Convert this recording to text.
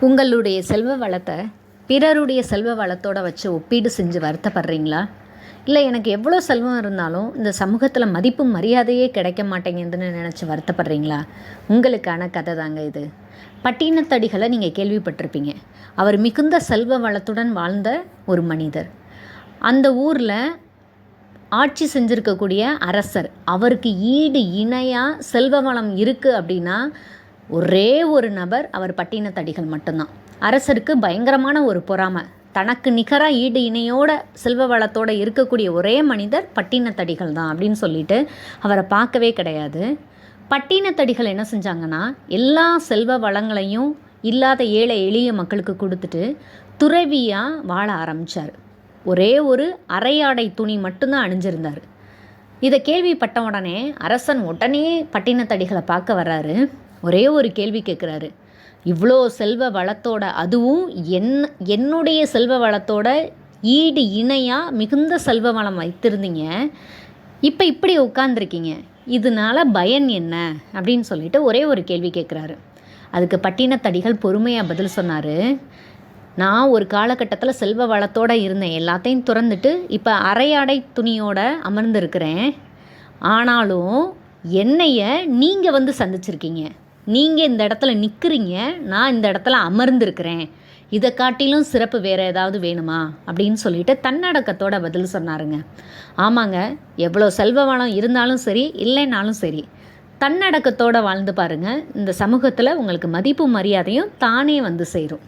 உங்களுடைய செல்வ வளத்தை பிறருடைய செல்வ வளத்தோடு வச்சு ஒப்பீடு செஞ்சு வருத்தப்படுறீங்களா? இல்லை எனக்கு எவ்வளோ செல்வம் இருந்தாலும் இந்த சமூகத்தில் மதிப்பும் மரியாதையே கிடைக்க மாட்டேங்குதுன்னு நினச்சி வருத்தப்படுறீங்களா? உங்களுக்கான கதை தாங்க இது. பட்டினத்தடிகளை நீங்கள் கேள்விப்பட்டிருப்பீங்க. அவர் மிகுந்த செல்வ வளத்துடன் வாழ்ந்த ஒரு மனிதர். அந்த ஊரில் ஆட்சி செஞ்சுருக்கக்கூடிய அரசர். அவருக்கு ஈடு இணையாக செல்வ வளம் இருக்குது அப்படின்னா ஒரே ஒரு நபர் அவர் பட்டினத்தடிகள் மட்டும்தான். அரசருக்கு பயங்கரமான ஒரு பொறாமை. தனக்கு நிகராக ஈடு இணையோட செல்வ வளத்தோடு இருக்கக்கூடிய ஒரே மனிதர் பட்டினத்தடிகள் தான் அப்படின்னு சொல்லிட்டு அவரை பார்க்கவே கிடையாது. பட்டினத்தடிகள் என்ன செஞ்சாங்கன்னா எல்லா செல்வ வளங்களையும் இல்லாத ஏழை எளிய மக்களுக்கு கொடுத்துட்டு துறவியாக வாழ ஆரம்பித்தார் ஒரே ஒரு அரையாடை துணி மட்டும்தான் அணிஞ்சிருந்தார். இதை கேள்விப்பட்ட உடனே அரசன் உடனே பட்டினத்தடிகளை பார்க்க வர்றாரு. ஒரே ஒரு கேள்வி கேட்குறாரு இவ்வளோ செல்வ வளத்தோட அதுவும் என் என்னுடைய செல்வ வளத்தோட ஈடு இணையாக மிகுந்த செல்வ வளம் வைத்திருந்தீங்க. இப்போ இப்படி உட்காந்துருக்கீங்க இதனால பயன் என்ன? அப்படின்னு சொல்லிட்டு ஒரே ஒரு கேள்வி கேட்குறாரு அதுக்கு பட்டினத்தடிகள் பொறுமையாக பதில் சொன்னார். நான் ஒரு காலகட்டத்தில் செல்வ வளத்தோடு இருந்தேன். எல்லாத்தையும் துறந்துட்டு இப்போ அரையாடை துணியோட அமர்ந்திருக்கிறேன். ஆனாலும் என்னைய நீங்கள் வந்து சந்திச்சிருக்கீங்க. நீங்கள் இந்த இடத்துல நிற்கிறீங்க நான் இந்த இடத்துல அமர்ந்திருக்கிறேன். இதை காட்டிலும் சிறப்பு வேறு ஏதாவது வேணுமா? அப்படின்னு சொல்லிட்டு தன்னடக்கத்தோட பதில் சொன்னாருங்க. ஆமாங்க எவ்வளோ செல்வ வளம் இருந்தாலும் சரி இல்லைனாலும் சரி தன்னடக்கத்தோடு வாழ்ந்து பாருங்கள் இந்த சமூகத்தில் உங்களுக்கு மதிப்பு மரியாதையும் தானே வந்து சேரும்.